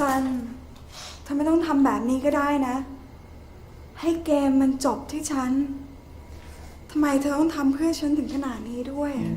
ซันเธอไม่ต้องทำแบบนี้ก็ได้นะ ให้เกมมันจบที่ฉันทำไมเธอต้องทำเพื่อฉันถึงขนาดนี้ด้วยอะ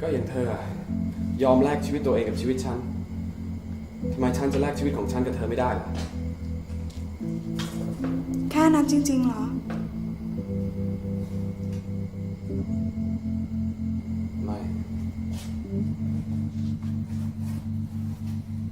ก็อย่างเธออะยอมแลกชีวิตตัวเองกับชีวิตฉันทำไมฉันจะแลกชีวิตของฉันกับเธอไม่ได้ล่ะ แค่นั้นจริงๆเหรอ